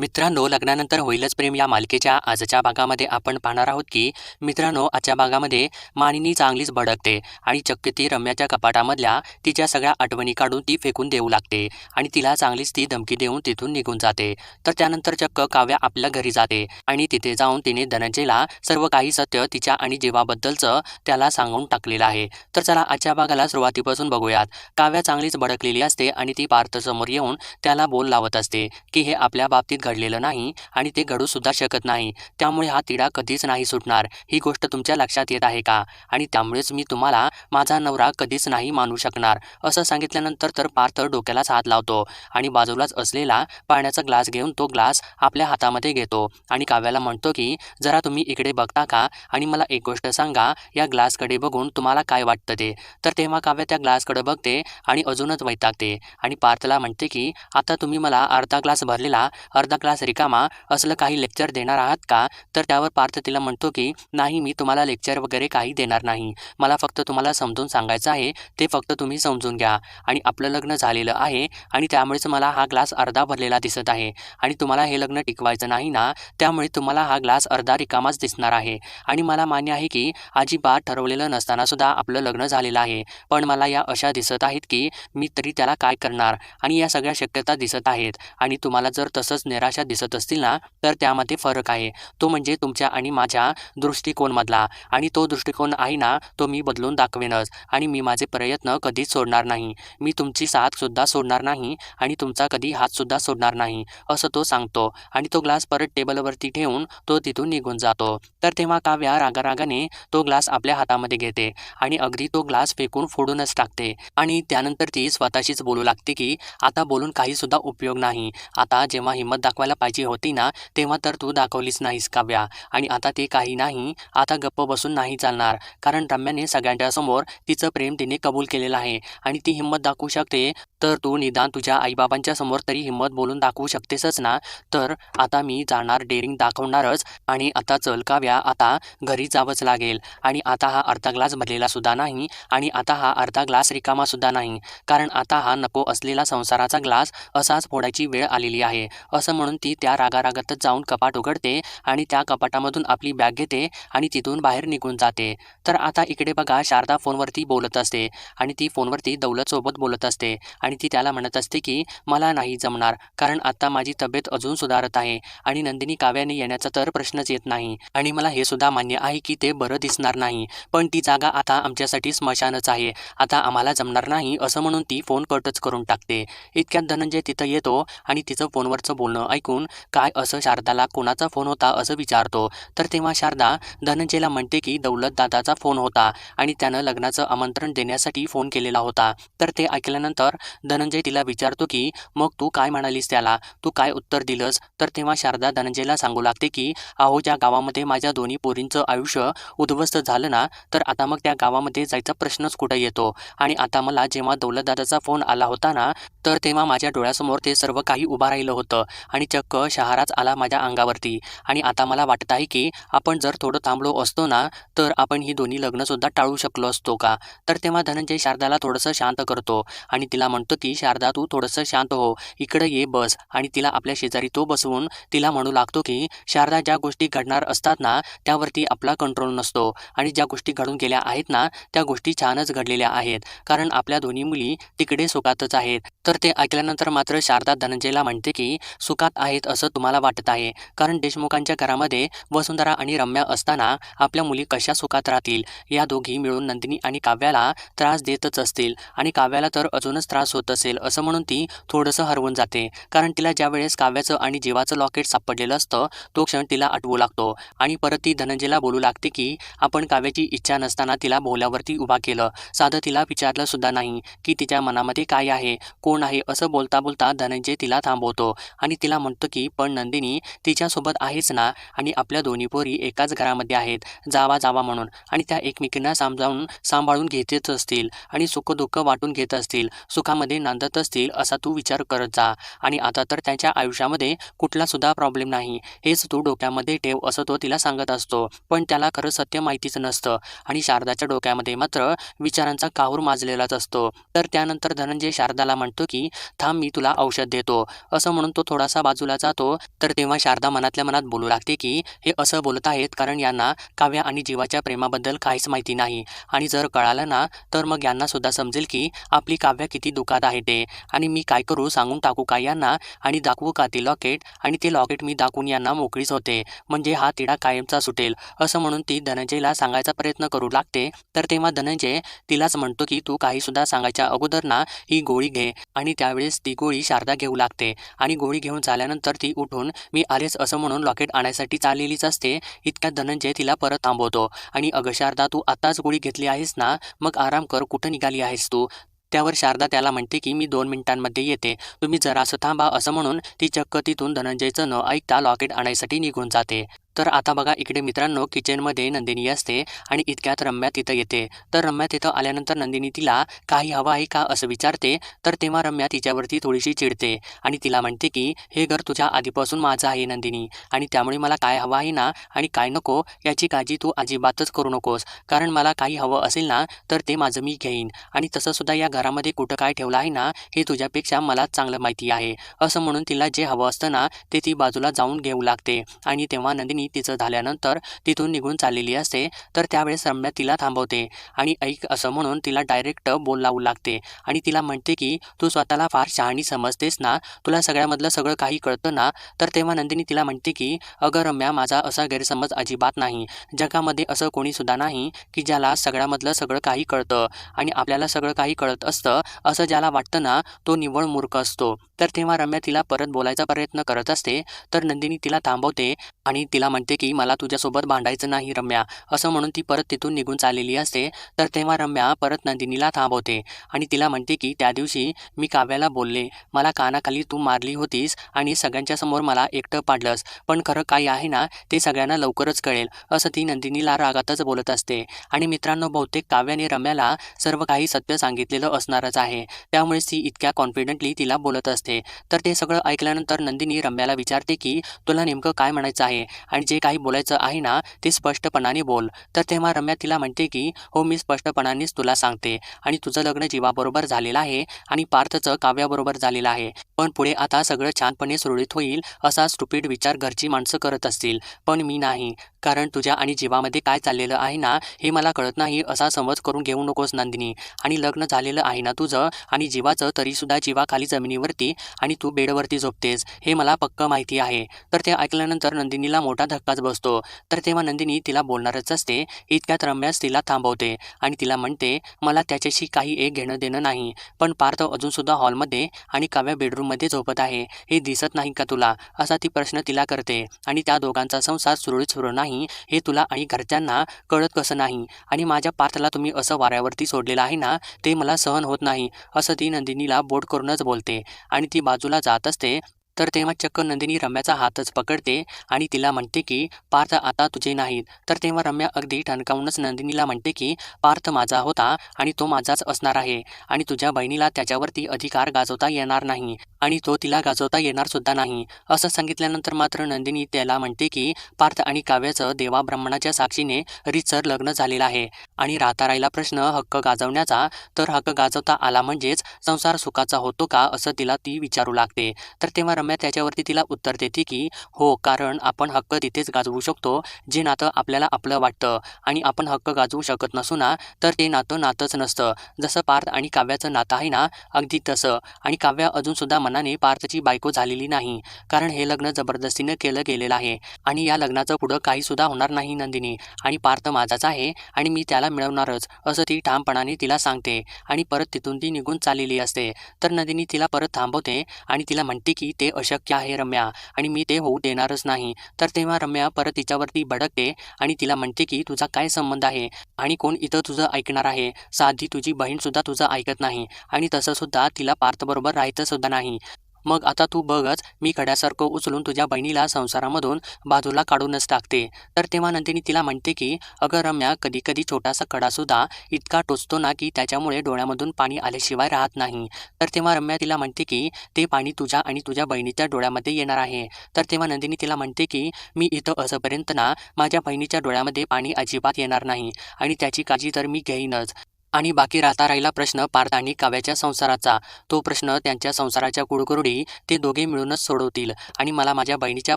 मित्रांनो लग्नानंतर होईलच प्रेम या मालिकेच्या आजच्या भागामध्ये आपण पाहणार आहोत की मित्रांनो आजच्या भागामध्ये मानिनी चांगलीच भडकते आणि चक्क ती रम्याच्या कपाटामधल्या तिच्या सगळ्या आठवणी काढून ती फेकून देऊ लागते आणि तिला चांगलीच ती धमकी देऊन तिथून निघून जाते. तर त्यानंतर चक्क काव्या आपल्या घरी जाते आणि तिथे जाऊन तिने धनंजयला सर्व काही सत्य तिच्या आणि जीवाबद्दलचं त्याला सांगून टाकलेलं आहे. तर चला आजच्या भागाला सुरुवातीपासून बघूयात. काव्या चांगलीच भडकलेली असते आणि ती पार्थसमोर येऊन त्याला बोल लावत असते की हे आपल्या बाबतीत घडलेलं नाही आणि ते घडू सुद्धा शकत नाही. त्यामुळे हा तिढा कधीच नाही सुटणार. ही गोष्ट तुमच्या लक्षात येत आहे का? आणि त्यामुळेच मी तुम्हाला माझा नवरा कधीच नाही मानू शकणार. असं सांगितल्यानंतर तर पार्थ डोक्यालाच हात लावतो आणि बाजूलाच असलेला पाण्याचा ग्लास घेऊन तो ग्लास आपल्या हातामध्ये घेतो आणि काव्याला म्हणतो की जरा तुम्ही इकडे बघता का? आणि मला एक गोष्ट सांगा या ग्लासकडे बघून तुम्हाला काय वाटतं ते? तर तेव्हा काव्या त्या ग्लासकडे बघते आणि अजूनच वैतागते आणि पार्थला म्हणते की आता तुम्ही मला अर्धा ग्लास भरलेला अर्धा क्लास रिकामा असलं काही लेक्चर देणार आहात का? तर त्यावर पार्थ तिला म्हणतो की नाही मी तुम्हाला लेक्चर वगैरे काही देणार नाही. मला फक्त तुम्हाला समजून सांगायचं आहे. ते फक्त तुम्ही समजून घ्या. आणि आपलं लग्न झालेलं आहे आणि त्यामुळेच मला हा ग्लास अर्धा भरलेला दिसत आहे. आणि तुम्हाला हे लग्न टिकवायचं नाही ना त्यामुळे तुम्हाला हा ग्लास अर्धा रिकामाच दिसणार आहे. आणि मला मान्य आहे की अजिबात ठरवलेलं नसताना सुद्धा आपलं लग्न झालेलं आहे. पण मला या अशा दिसत आहेत की मी तरी त्याला काय करणार? आणि या सगळ्या शक्यता दिसत आहेत. आणि तुम्हाला जर तसंच निराशा दिसत असतील ना तर त्यामध्ये फरक आहे. तो म्हणजे तुमच्या आणि माझ्या दृष्टिकोनमधला आणि तो दृष्टिकोन आहे ना तो मी बदलून दाखवेनच. आणि मी माझे प्रयत्न कधीच सोडणार नाही. मी तुमची साथसुद्धा सोडणार नाही आणि तुमचा कधी हातसुद्धा सोडणार नाही असं तो सांगतो. आणि तो ग्लास परत टेबलवरती ठेवून तो तिथून निघून जातो. तर तेव्हा काव्या रागारागाने तो ग्लास आपल्या हातामध्ये घेते आणि अगदी तो ग्लास फेकून फोडूनच टाकते. आणि त्यानंतर ती स्वतःशीच बोलू लागते की आता बोलून काही सुद्धा उपयोग नाही. आता जेव्हा हिंमत दाखवायला पाहिजे होती ना तेव्हा तर तू दाखवलीच नाहीस काव्या आणि आता ते काही नाही आता गप्प बसून नाही चालणार. कारण रम्याने सगळ्यांच्या समोर तिचं प्रेम तिने कबूल केलेलं आहे. आणि ती हिंमत दाखवू शकते तर तू निदान तुझ्या आईबाबांच्या समोर तरी हिंमत बोलून दाखवू शकतेसच ना? तर आता मी जाणार डेअरिंग दाखवणारच. आणि आता चल काव्या आता घरी जावंच लागेल. आणि आता हा अर्धा ग्लास भरलेला सुद्धा नाही. आणि आता हा अर्धा ग्लास रिकामा सुद्धा नाही. कारण आता हा नको असलेला संसाराचा ग्लास असाच फोडायची वेळ आलेली आहे. असं म्हणून ती त्या रागारागातच जाऊन कपाट उघडते आणि त्या कपाटामधून आपली बॅग घेते आणि तिथून बाहेर निघून जाते. तर आता इकडे बघा शारदा फोनवरती बोलत असते आणि ती फोनवरती दौलतसोबत बोलत असते आणि ती त्याला म्हणत असते की मला नाही जमणार कारण आता माझी तब्येत अजून सुधारत आहे आणि नंदिनी काव्याने येण्याचा तर प्रश्नच येत नाही आणि मला हे सुद्धा मान्य आहे की ते बरं दिसणार नाही. पण ती जागा आता आमच्यासाठी स्मशानच आहे. आता आम्हाला जमणार नाही असं म्हणून ती फोन कटच करून टाकते. इतक्यात धनंजय तिथं येतो आणि तिचं फोनवरचं बोलणं ऐकून काय असं शारदाला कोणाचा फोन होता असं विचारतो. तर तेव्हा शारदा धनंजयला म्हणते की दौलत दादाचा फोन होता आणि त्यानं लग्नाचं आमंत्रण देण्यासाठी फोन केलेला होता. तर ते ऐकल्यानंतर धनंजय तिला विचारतो की मग तू काय म्हणालीस त्याला? तू काय उत्तर दिलंस? तर तेव्हा शारदा धनंजयला सांगू लागते की अहो ज्या गावामध्ये माझ्या दोन्ही पोरींचं आयुष्य उद्ध्वस्त झालं ना तर आता मग त्या गावामध्ये जायचा प्रश्नच कुठं येतो? आणि आता मला जेव्हा दौलतदादाचा फोन आला होता ना तर तेव्हा माझ्या डोळ्यासमोर ते सर्व काही उभा राहिलं होतं आणि चक्क शहाराच आला माझ्या अंगावरती. आणि आता मला वाटत आहे की आपण जर थोडं थांबलो असतो ना तर आपण ही दोन्ही लग्नसुद्धा टाळू शकलो असतो का? तर तेव्हा धनंजय शारदाला थोडंसं शांत करतो. आणि तिला म्हणतो की शारदा तू थोडंसं शांत हो. इकडं ये बस. आणि तिला आपल्या शेजारी तो बसवून तिला म्हणू लागतो की शारदा ज्या गोष्टी घडणार असतात ना त्यावरती आपला कंट्रोल नसतो. आणि ज्या गोष्टी घडून गेल्या आहेत ना त्या गोष्टी छानच घडलेल्या आहेत. कारण आपल्या दोन्ही मुली तिकडे सुखातच आहेत. तर ते ऐकल्यानंतर मात्र शारदा धनंजयला म्हणते की सुखात आहेत असं तुम्हाला वाटत आहे? कारण देशमुखांच्या घरामध्ये वसुंधरा आणि रम्या असताना आपल्या मुली कशा सुखात राहतील? या दोघी मिळून नंदिनी आणि काव्याला त्रास देतच असतील आणि काव्याला तर अजूनच त्रास होत असेल असं म्हणून ती थोडंसं हरवून जाते. कारण तिला ज्यावेळेस काव्याचं आणि जीवाचं लॉकेट सापडलेलं असतं तो क्षण तिला आठवू लागतो. आणि परत ती धनंजयला बोलू लागते की आपण काव्याची इच्छा नसताना तिला बोल्यावरती उभा केलं. साधं तिला विचारलं सुद्धा नाही की तिच्या मनामध्ये काय आहे कोण आहे? असं बोलता बोलता धनंजय तिला थांबवतो आणि तिला म्हणतो की पण नंदिनी तिच्यासोबत आहेच ना? आणि आपल्या दोन्ही पोरी एकाच घरामध्ये आहेत. जावा जावा म्हणून. आणि त्या एकमेकींना समजावून सांभाळून घेतच असतील. आणि सुखदुःख वाटून घेत असतील. सुखामध्ये नांदत असतील असा तू विचार करत जा. आणि आता तर त्यांच्या आयुष्यामध्ये कुठलासुद्धा प्रॉब्लेम नाही. हेच तू डोक्यामध्ये ठेव असं तो तिला सांगत असतो. पण त्याला खरं सत्य माहितीच नसतं. आणि शारदाच्या डोक्यामध्ये मात्र विचारांचा काहूर माजलेलाच असतो. तर त्यानंतर धनंजय शारदाला म्हणतो की थांब मी तुला औषध देतो. असं म्हणून तो थोडासा बाजूला जातो तर तेव्हा शारदा मनातल्या मनात बोलू लागते की हे असं बोलत आहेत कारण यांना काव्या आणि जीवाच्या प्रेमाबद्दल काहीच माहिती नाही. आणि जर कळालं ना तर मग यांना सुद्धा समजेल की आपली काव्या किती दुखात आहे ते. आणि मी काय करू सांगून टाकू का यांना? आणि दाखवू का ते लॉकेट? आणि ते लॉकेट मी दाखवून यांना मोकळीच होते. म्हणजे हा तिढा कायमचा सुटेल. असं म्हणून ती धनंजयला सांगायचा प्रयत्न करू लागते. तर तेव्हा धनंजय तिलाच म्हणतो की तू काही सुद्धा सांगायच्या अगोदर ना ही गोळी घे. आणि त्यावेळेस ती गोळी शारदा घेऊ लागते. आणि गोळी घेऊन झाल्यानंतर ती उठून मी आलेच असं म्हणून लॉकेट आणायसाठी चाललेलीच असते. इतक्या धनंजय तिला परत थांबवतो. आणि अगं शारदा तू आत्ताच गोळी घेतली आहेस ना? मग आराम कर कुठं निघाली आहेस तू? त्यावर शारदा त्याला म्हणते की मी दोन मिनिटांमध्ये येते. तुम्ही जरासं थांबा असं म्हणून ती चक्क तिथून धनंजयचं न ऐकता लॉकेट आणायसाठी निघून जाते. तर आता बघा इकडे मित्रांनो किचनमध्ये नंदिनी असते आणि इतक्यात रम्या तिथं येते. तर रम्या तिथं आल्यानंतर नंदिनी तिला काही हवं आहे का? असं विचारते. तर तेव्हा रम्या तिच्यावरती थोडीशी चिडते आणि तिला म्हणते की हे घर तुझ्या आधीपासून माझं आहे नंदिनी आणि त्यामुळे मला काय हवं आहे ना आणि काय नको याची काळजी तू अजिबातच करू नकोस. कारण मला काही हवं असेल ना तर ते माझं मी घेईन आणि तसंसुद्धा या घरामध्ये कुठं काय ठेवलं आहे ना हे तुझ्यापेक्षा मला चांगलं माहिती आहे. असं म्हणून तिला जे हवं असतं ना ते ती बाजूला जाऊन घेऊ लागते आणि तेव्हा नंदिनी तिचं झाल्यानंतर तिथून निघून चाललेली असते तर त्यावेळेस रम्या तिला थांबवते आणि ऐक असं म्हणून तिला डायरेक्ट बोल लावू लागते आणि तिला म्हणते की तू स्वतःला फार शहाणी समजतेस ना तुला सगळ्यामधलं सगळं काही कळतं ना? तर तेव्हा नंदिनी तिला म्हणते की अगं रम्या माझा असा गैरसमज अजिबात नाही. जगामध्ये असं कोणीसुद्धा नाही की ज्याला सगळ्यामधलं सगळं काही कळतं आणि आपल्याला सगळं काही कळत असतं असं ज्याला वाटतं ना तो निव्वळ मूर्ख असतो. तर तेव्हा रम्या तिला परत बोलायचा प्रयत्न करत असते तर नंदिनी तिला थांबवते आणि तिला म्हणते की मला तुझ्यासोबत भांडायचं नाही रम्या. असं म्हणून ती परत तिथून निघून चाललेली असते तर तेव्हा रम्या परत नंदिनीला थांबवते आणि तिला म्हणते की त्या दिवशी मी काव्याला बोलले मला कानाखाली तू मारली होतीस आणि सगळ्यांच्या समोर मला एकटं पाडलंस पण खरं काय आहे ना ते सगळ्यांना लवकरच कळेल असं ती नंदिनीला रागातच बोलत असते. आणि मित्रांनो बहुतेक काव्याने रम्याला सर्व काही सत्य सांगितलेलं असणारच आहे त्यामुळेच ती इतक्या कॉन्फिडंटली तिला बोलत असते. तर ते सगळं ऐकल्यानंतर नंदिनी रम्याला विचारते की तुला नेमकं काय म्हणायचं आहे? आणि जे काही बोलायचं आहे ना ते स्पष्टपणाने बोल. तर तेव्हा रम्या तिला म्हणते की हो मी स्पष्टपणानेच तुला सांगते. आणि तुझं लग्न जीवाबरोबर झालेलं आहे आणि पार्थचं काव्याबरोबर झालेलं आहे. पण पुढे आता सगळं छानपणे सुरळीत होईल असा स्टुपिड विचार घरची माणसं करत असतील. पण मी नाही. कारण तुझ्या आणि जीवामध्ये काय चाललेलं आहे ना हे मला कळत नाही असा समज करून घेऊ नकोस नंदिनी. आणि लग्न झालेलं आहे ना तुझं आणि जीवाचं तरीसुद्धा जीवाखाली जमिनीवरती आणि तू बेडवरती झोपतेस हे मला पक्क माहिती आहे. तर ते ऐकल्यानंतर नंदिनीला मोठा धक्काच बसतो. तर तेव्हा नंदिनी तिला बोलणारच असते इतक्यात रम्यास तिला थांबवते आणि तिला म्हणते मला त्याच्याशी काही एक घेणं देणं नाही पण पार्थ अजूनसुद्धा हॉलमध्ये आणि काव्या बेडरूममध्ये झोपत आहे. हे दिसत नाही का तुला? असा ती प्रश्न तिला करते आणि त्या दोघांचा संसार सुरळीत सुरू नाही हे तुला आणि घरच्यांना कळत कसं नाही. आणि माझ्या पार्थला तुम्ही असं वाऱ्यावरती सोडलेलं आहे ना ते मला सहन होत नाही असं ती नंदिनीला बोट करूनच बोलते. आणि ती बाजूला जात असते तर तेव्हा चक्क नंदिनी रम्याचा हातच पकडते आणि तिला म्हणते की पार्थ आता तुझे नाहीत. तर तेव्हा रम्या अगदी ठणकावूनच नंदिनीला म्हणते की पार्थ माझा होता आणि तो माझाच असणार आहे आणि तुझ्या बहिणीला त्याच्यावरती अधिकार गाजवता येणार नाही आणि तो तिला गाजवता येणार सुद्धा नाही. असं सांगितल्यानंतर मात्र नंदिनी त्याला म्हणते की पार्थ आणि काव्याचं देवा ब्राह्मणाच्या साक्षीने रितसर लग्न झालेलं आहे आणि राहता राहिला प्रश्न हक्क गाजवण्याचा तर हक्क गाजवता आला म्हणजेच संसार सुखाचा होतो का असं तिला ती विचारू लागते. तर तेव्हा रम्या त्याच्यावरती तिला उत्तर देते की हो कारण आपण हक्क तिथेच गाजवू शकतो जे नातं आपल्याला आपलं वाटतं. आणि आपण हक्क गाजवू शकत नसू ना तर ते नातं नातंच नसतं. जसं पार्थ आणि काव्याचं नातं आहे ना अगदी तसं. आणि काव्या अजूनसुद्धा मनाने पार्थची बायको झालेली नाही. कारण हे लग्न जबरदस्तीनं केलं गेलेलं आहे. आणि या लग्नाचं पुढं काहीसुद्धा होणार नाही नंदिनी. आणि पार्थ माझाच आहे आणि मी त्याला मिळवणारच असं ती ठामपणाने तिला सांगते. आणि परत तिथून ती निघून चाललेली असते. तर नंदिनी तिला परत थांबवते आणि तिला म्हणते की ते ते अशक्य आहे रम्या. आणि मी ते होऊ देणारच नाही. तर तेव्हा रम्या परत तिच्यावरती भडकते आणि तिला म्हणते की तुझा काय संबंध आहे? आणि कोण इथं तुझं ऐकणार आहे? साधी तुझी बहीणसुद्धा तुझं ऐकत नाही. आणि तसंसुद्धा तिला पार्थबरोबर राहायचं सुद्धा नाही. मग आता तू बघच मी कड्यासारखं उचलून तुझ्या बहिणीला संसारामधून बाजूला काढूनच टाकते. तर तेव्हा नंदिनी तिला म्हणते की अगं रम्या कधी कधी छोटासा कडासुद्धा इतका टोचतो ना की त्याच्यामुळे डोळ्यामधून पाणी आल्याशिवाय राहत नाही. तर तेव्हा रम्या तिला म्हणते की ते पाणी तुझ्या आणि तुझ्या बहिणीच्या डोळ्यामध्ये येणार आहे. तर तेव्हा नंदिनी तिला म्हणते की मी इथं असंपर्यंत ना माझ्या बहिणीच्या डोळ्यामध्ये पाणी अजिबात येणार नाही आणि त्याची काळजी तर मी घेईनच. आणि बाकी राहता राहिला प्रश्न पार्थ आणि काव्याच्या संसाराचा. तो प्रश्न त्यांच्या संसाराच्या कुडकुरडी ते दोघे मिळूनच सोडवतील आणि मला माझ्या बहिणीच्या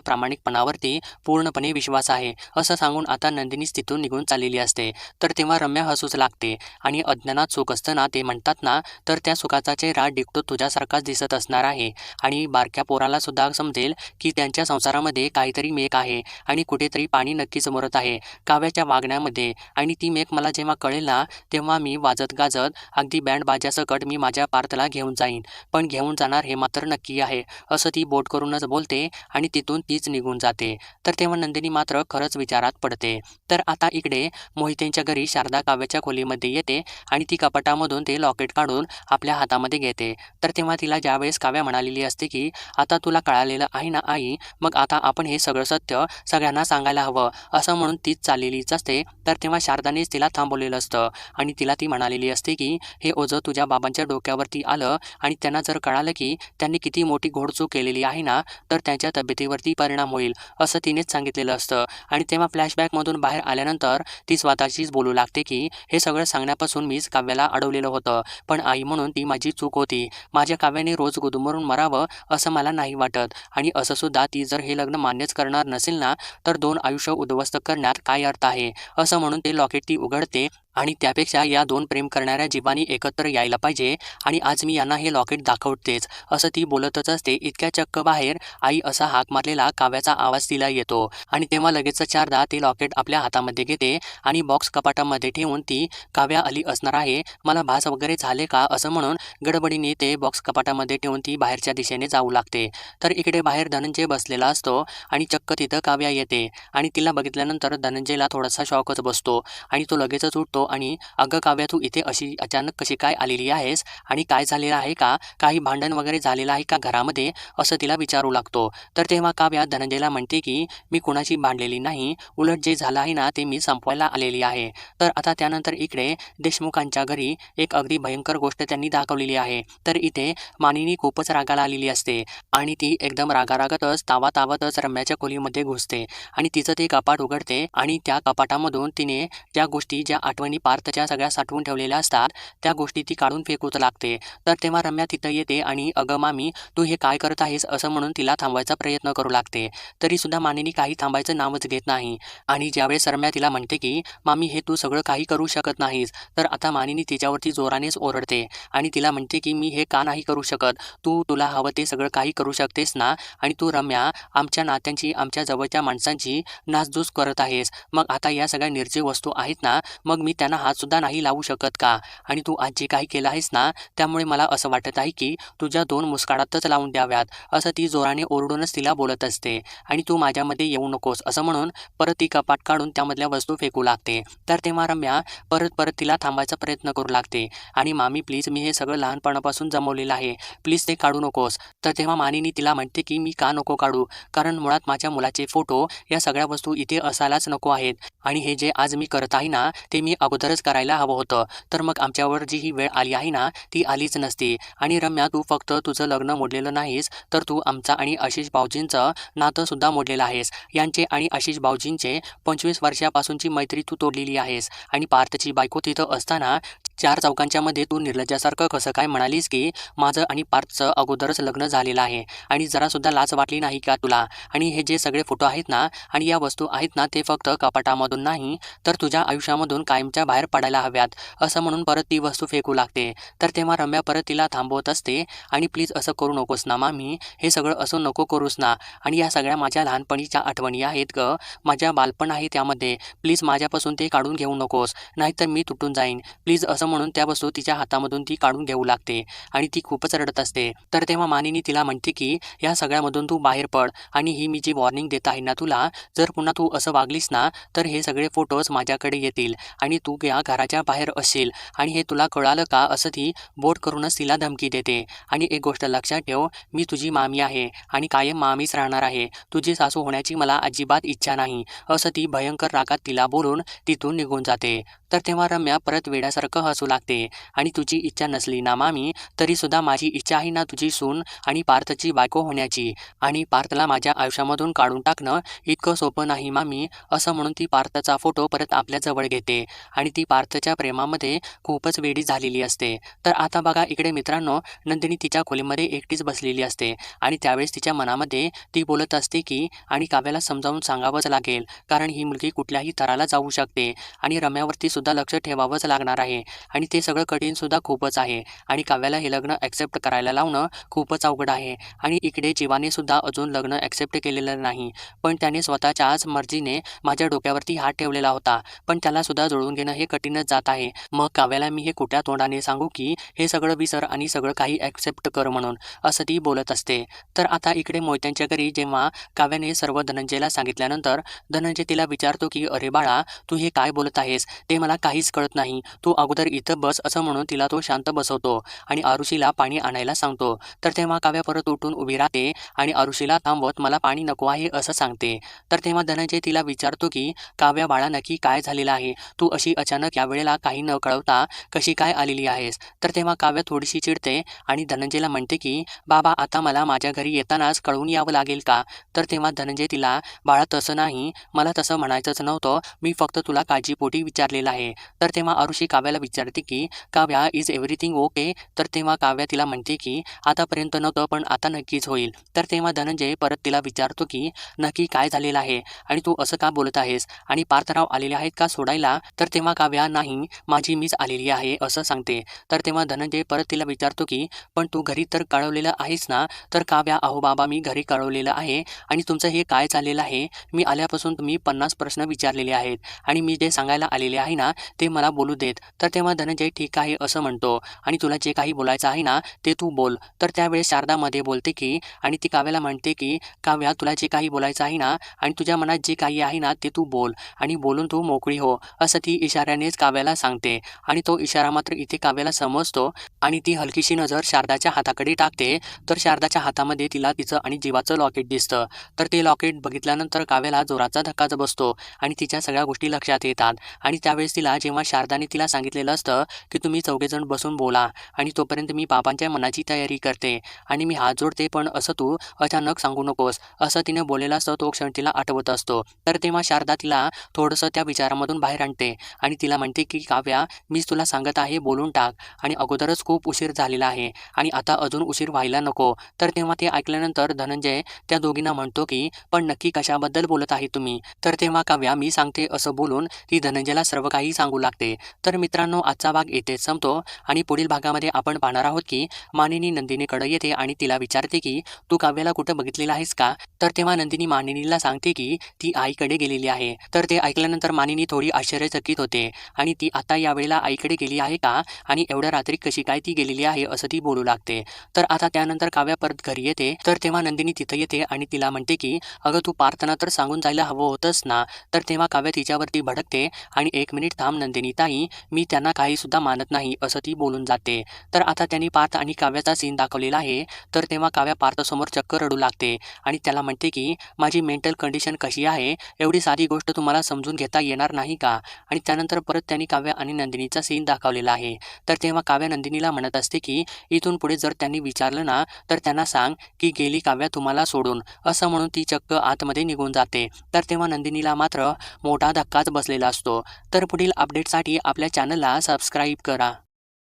प्रामाणिकपणावरती पूर्णपणे विश्वास आहे असं सांगून आता नंदिनी तिथून निघून चाललेली असते. तर तेव्हा रम्या हसूच लागते आणि अज्ञानात सुख असताना ते म्हणतात ना तर त्या सुखाचा चेहरा डिकटो तुझ्यासारखाच दिसत असणार आहे. आणि बारक्या पोराला सुद्धा समजेल की त्यांच्या संसारामध्ये काहीतरी मेक आहे आणि कुठेतरी पाणी नक्कीच मरत आहे. काव्याच्या वागण्यामध्ये आणि ती मेक मला जेव्हा कळेल ना तेव्हा मी वाजत गाजत अगदी बँड बाजासकट मी माझ्या पार्थला घेऊन जाईन. पण घेऊन जाणार हे मात्र नक्की आहे. असं ती बोट करूनच बोलते आणि तिथून तीच निघून जाते. तर तेव्हा नंदिनी मात्र खरंच विचारात पडते. तर आता इकडे मोहितेंच्या घरी शारदा काव्याच्या खोलीमध्ये येते आणि ती कपाटामधून ते लॉकेट काढून आपल्या हातामध्ये घेते. तर तेव्हा तिला ज्यावेळेस काव्या म्हणालेली असते की आता तुला कळालेलं आहे ना आई? मग आता आपण हे सगळं सत्य सगळ्यांना सांगायला हवं. असं म्हणून तीच चाललेलीच असते. तर तेव्हा शारदानेच तिला थांबवलेलं असतं आणि तिला ती म्हणालेली असते की हे ओझं तुझ्या बाबांच्या डोक्यावरती आलं आणि त्यांना जर कळालं की त्यांनी किती मोठी घोडचूक केलेली आहे ना तर त्यांच्या तब्येतीवरती परिणाम होईल असं तिनेच सांगितलेलं असतं. आणि तेव्हा फ्लॅशबॅकमधून बाहेर आल्यानंतर ती स्वतःशीच बोलू लागते की हे सगळं सांगण्यापासून मीच काव्याला अडवलेलं होतं पण आई म्हणून ती माझी चूक होती. माझ्या काव्याने रोज गुदमरून मरावं असं मला नाही वाटत. आणि असं सुद्धा ती जर हे लग्न मान्यच करणार नसेल ना तर दोन आयुष्य उद्ध्वस्त करण्यात काय अर्थ आहे? असं म्हणून ते लॉकेट ती उघडते आणि त्यापेक्षा या दोन प्रेम करणाऱ्या जीवांनी एकत्र यायला पाहिजे आणि आज मी यांना हे लॉकेट दाखवतेच असं ती बोलतच असते. इतक्या चक्क बाहेर आई असा हाक मारलेला काव्याचा आवाज तिला येतो आणि तेव्हा लगेच चारदा ते लॉकेट आपल्या हातामध्ये घेते आणि बॉक्स कपाटामध्ये ठेवून ती काव्या आली असणार आहे मला भास वगैरे झाले का? असं म्हणून गडबडीने ते बॉक्स कपाटामध्ये ठेवून ती बाहेरच्या दिशेने जाऊ लागते. तर इकडे बाहेर धनंजय बसलेला असतो आणि चक्क तिथं काव्या येते आणि तिला बघितल्यानंतर धनंजयला थोडासा शॉकच बसतो आणि तो लगेचच उठतो आणि अगं काव्या तू इथे अशी अचानक कशी काय आलेली आहेस आणि काय झालेलं आहे का? काही भांडण वगैरे झालेलं आहे का घरामध्ये? असं तिला विचारू लागतो. तर तेव्हा काव्या धनंजयला म्हणते की मी कोणाशी भांडलेली नाही. उलट जे झालं आहे ना ते मी संपवायला आलेली आहे. तर आता त्यानंतर इकडे देशमुखांच्या घरी एक अगदी भयंकर गोष्ट त्यांनी दाखवलेली आहे. तर इथे मानिनी खूपच रागाला आलेली असते आणि ती एकदम रागारागतच तावा तावातच रम्याच्या खोलीमध्ये घुसते आणि तिचं ते कपाट उघडते आणि त्या कपाटामधून तिने त्या गोष्टी ज्या आठवणी पार्थच्या सगळ्या साठवून ठेवलेल्या असतात त्या गोष्टी ती काढून फेकूच लागते. तर तेव्हा रम्या तिथं येते आणि अगं मामी तू हे काय करत आहेस असं म्हणून तिला थांबवायचा प्रयत्न करू लागते. तरी सुद्धा मानिनी काही थांबायचं नावच घेत नाही. आणि ज्यावेळेस रम्या तिला म्हणते की मामी हे तू सगळं काही करू शकत नाहीस तर आता मानेनी तिच्यावरती जोरानेच ओरडते आणि तिला म्हणते की मी हे का नाही करू शकत? तू तुला हवं ते सगळं काही करू शकतेस ना? आणि तू रम्या आमच्या नात्यांची आमच्या जवळच्या माणसांची नासधूस करत आहेस. मग आता या सगळ्या निर्जीव वस्तू आहेत ना? मग मी त्यांना हातसुद्धा नाही लावू शकत का? आणि तू आज जे काही केलं आहेस ना त्यामुळे मला असं वाटत आहे की तुझ्या दोन मुस्काळातच लावून द्याव्यात असं ती जोराने ओरडूनच तिला बोलत असते. आणि तू माझ्यामध्ये येऊ नकोस असं म्हणून परत ती कपाट काढून त्यामधल्या वस्तू फेकू लागते. तर तेव्हा रम्या परत परत तिला थांबायचा प्रयत्न करू लागते. आणि मामी प्लीज मी हे सगळं लहानपणापासून जमवलेलं आहे. प्लीज ते काढू नकोस. तर तेव्हा मानिनी तिला म्हणते की मी का नको काढू? कारण मुळात माझ्या मुलाचे फोटो या सगळ्या वस्तू इथे असायलाच नको आहेत. आणि हे जे आज मी करत आहे ना ते मी अगोदरच करायला हवं होतं. तर मग आमच्यावर जी ही वेळ आली आहे ना ती आलीच नसती. आणि रम्या तू फक्त तुझं लग्न मोडलेलं नाहीस तर तू आमचा आणि आशिष भाऊजींचं नातंसुद्धा मोडलेलं आहेस. यांचे आणि आशिष भाऊजींचे पंचवीस वर्षापासूनची मैत्री तू तोडलेली आहेस. आणि पार्थची बायको तिथं असताना चार चौकांच्या मध्ये तू निर्लज्जासारखं कसं काय म्हणालीस की माझं आणि पार्थचं अगोदरच लग्न झालेलं आहे? आणि जरासुद्धा लाच वाटली नाही का तुला? आणि हे जे सगळे फोटो आहेत ना आणि या वस्तू आहेत ना ते फक्त कपाटामधून नाही तर तुझ्या आयुष्यामधून कायमच्या बाहेर पडायला हव्यात. असं म्हणून परत ती वस्तू फेकू लागते. तर तेव्हा रम्या परत तिला थांबवत असते आणि प्लीज असं करू नकोस ना मामी हे सगळं असं नको करूस ना. आणि या सगळ्या माझ्या लहानपणीच्या आठवणी आहेत ग. माझ्या बालपण आहे त्यामध्ये. प्लीज माझ्यापासून ते काढून घेऊ नकोस. नाहीतर मी तुटून जाईन. प्लीज असं म्हणून त्या वस्तू तिच्या हातामधून ती काढून घेऊ लागते आणि ती खूपच रडत असते. तर तेव्हा मानिनी तिला म्हणते की या सगळ्यामधून तू बाहेर पड आणि ही मी जी वॉर्निंग देत आहे ना तुला जर पुन्हा तू असं वागलीस ना तर हे सगळे फोटोज माझ्याकडे येतील आणि तू या घराच्या बाहेर असशील आणि हे तुला कळालं का असं ती बोट करूनच तिला धमकी देते. आणि एक गोष्ट लक्षात ठेव मी तुझी मामी आहे आणि कायम मामीच राहणार आहे. तुझी सासू होण्याची मला अजिबात इच्छा नाही. असं ती भयंकर रागात तिला बोलून तिथून निघून जाते. तर तेव्हा रम्या परत वेड्यासारखं असू लागते. आणि तुझी इच्छा नसली ना मामी तरीसुद्धा माझी इच्छा आहे ना तुझी सून आणि पार्थची बायको होण्याची. आणि पार्थला माझ्या आयुष्यामधून काढून टाकणं इतकं सोपं नाही मामी असं म्हणून ती पार्थचा फोटो परत आपल्याजवळ घेते. आणि ती पार्थच्या प्रेमामध्ये खूपच वेडी झालेली असते. तर आता बघा इकडे मित्रांनो नंदिनी तिच्या खोलीमध्ये एकटीच बसलेली असते. आणि त्यावेळेस तिच्या मनामध्ये ती बोलत असते की आणि काव्याला समजावून सांगावंच लागेल कारण ही मुलगी कुठल्याही तराला जाऊ शकते. आणि रम्यावरती सुद्धा लक्ष ठेवावंच लागणार आहे. आणि ते सगळं कठीणसुद्धा खूपच आहे. आणि काव्याला हे लग्न ॲक्सेप्ट करायला लावणं खूपच अवघड आहे. आणि इकडे जीवानेसुद्धा अजून लग्न ॲक्सेप्ट केलेलं नाही. पण त्याने स्वतःच्याच मर्जीने माझ्या डोक्यावरती हात ठेवलेला होता. पण त्यालासुद्धा जुळवून घेणं हे कठीणच जात आहे. मग काव्याला मी हे कुठ्या तोंडाने सांगू की हे सगळं विसर आणि सगळं काही ॲक्सेप्ट कर म्हणून असं ती बोलत असते. तर आता इकडे मोहित्यांच्या घरी जेव्हा काव्याने सर्व धनंजयला सांगितल्यानंतर धनंजय तिला विचारतो की अरे बाळा तू हे काय बोलत आहेस? ते मला काहीच कळत नाही. तू अगोदर इथं बस असं म्हणून तिला तो शांत बसवतो आणि आरुषीला पाणी आणायला सांगतो. तर तेव्हा काव्या परत उठून उभी राहते आणि आरुषीला थांबवत मला पाणी नको आहे असं सांगते. तर तेव्हा धनंजय तिला विचारतो की काव्या बाळा नक्की काय झालेलं आहे? तू अशी अचानक यावेळेला काही न कळवता कशी काय आलेली आहेस? तर तेव्हा काव्या थोडीशी चिडते आणि धनंजयला म्हणते की बाबा आता मला माझ्या घरी येतानाच कळवून यावं लागेल का? तर तेव्हा धनंजय तिला बाळा तसं नाही. मला तसं म्हणायचंच नव्हतं. मी फक्त तुला काळजीपोटी विचारलेलं आहे. तर तेव्हा आरुषी काव्याला विचार विचारते की काव्या इज एव्हरीथिंग ओके तर तेव्हा काव्या तिला म्हणते की आतापर्यंत नव्हतं पण आता नक्कीच होईल. तर तेव्हा धनंजय परत तिला विचारतो की नक्की काय झालेलं आहे? आणि तू असं का बोलत आहेस? आणि पार्थराव आलेले आहेत का सोडायला? तर तेव्हा काव्या नाही माझी मीच आलेली आहे असं सांगते. तर तेव्हा धनंजय परत तिला विचारतो की पण तू घरी तर कळवलेलं आहेस ना? तर काव्या अहो बाबा मी घरी कळवलेलं आहे. आणि तुमचं हे काय चाललेलं आहे? मी आल्यापासून तुम्ही पन्नास प्रश्न विचारलेले आहेत. आणि मी जे सांगायला आलेले आहे ना ते मला बोलू देत. तर तेव्हा धनंजय ठीक आहे असं म्हणतो. आणि तुला जे काही बोलायचं आहे ना ते तू बोल. तर त्यावेळेस शारदामध्ये बोलते की आणि ती काव्याला म्हणते की काव्या तुला जे काही बोलायचं आहे ना आणि तुझ्या मनात जे काही आहे ना ते तू बोल. आणि बोलून तू मोकळी हो असं ती इशाऱ्यानेच काव्याला सांगते. आणि तो इशारा मात्र इथे काव्याला समजतो. आणि ती हलकीशी नजर शारदाच्या हाताकडे टाकते. तर शारदाच्या हातामध्ये तिला तिचं आणि जीवाचं लॉकेट दिसतं. तर ते लॉकेट बघितल्यानंतर काव्याला जोराचा धक्काच बसतो. आणि तिच्या सगळ्या गोष्टी लक्षात येतात. आणि त्यावेळेस तिला जेव्हा शारदाने तिला सांगितलेलं असतं की तुम्ही चौघेजण बसून बोला आणि तोपर्यंत मी बाबांच्या मनाची तयारी करते. आणि मी हात जोडते पण असं तू अचानक सांगू नकोस. असं तिने बोललेलं असतं तो क्षण तिला आठवत असतो. तर तेव्हा शारदा तिला थोडंसं त्या विचारामधून बाहेर आणते आणि तिला म्हणते की काव्या मीच तुला सांगत आहे बोलून टाक. आणि अगोदरच खूप उशीर झालेला आहे. आणि आता अजून उशीर व्हायला नको. तर तेव्हा ते ऐकल्यानंतर धनंजय त्या दोघींना म्हणतो की पण नक्की कशाबद्दल बोलत आहे तुम्ही? तर तेव्हा काव्या मी सांगते असं बोलून ती धनंजयला सर्व काही सांगू लागते. तर मित्रांनो आजचा भाग येथेच संपतो आणि पुढील भागामध्ये आपण पाहणार आहोत की मानिनी नंदिनीकडे येते आणि तिला विचारते की तू काव्याला कुठं बघितलेला आहेस का? तर तेव्हा नंदिनी मानिनीला सांगते की ती आईकडे गेलेली आहे. तर ते ऐकल्यानंतर मानिनी थोडी आश्चर्यचकित होते आणि ती आता यावेळेला आईकडे गेली आहे का? आणि एवढ्या रात्री कशी काय ती गेलेली आहे? असं ती बोलू लागते. तर आता त्यानंतर काव्या परत घरी येते. तर तेव्हा नंदिनी तिथं येते आणि तिला म्हणते की अगं तू पार्थना तर सांगून जायला हवं होतंस ना? तर तेव्हा काव्या तिच्यावरती भडकते आणि एक मिनिट थांब नंदिनी ताई. मी त्यांना काही सुद्धा मानत नाही असं ती बोलून जाते. तर आता त्यांनी पार्थ आणि काव्याचा सीन दाखवलेला आहे. तर तेव्हा काव्या पार्थसमोर चक्क रडू लागते आणि त्याला म्हणते की माझी मेंटल कंडिशन कशी आहे? एवढी सारी गोष्ट तुम्हाला समजून घेता येणार नाही का? आणि त्यानंतर परत त्यांनी काव्या आणि नंदिनीचा सीन दाखवलेला आहे. तर तेव्हा काव्या नंदिनीला म्हणत असते की इथून पुढे जर त्यांनी विचारलं ना तर त्यांना सांग की गेली काव्या तुम्हाला सोडून. असं म्हणून ती चक्क आतमध्ये निघून जाते. तर तेव्हा नंदिनीला मात्र मोठा धक्काच बसलेला असतो. तर पुढील अपडेटसाठी आपल्या चॅनलला सबस्क्राईब करा.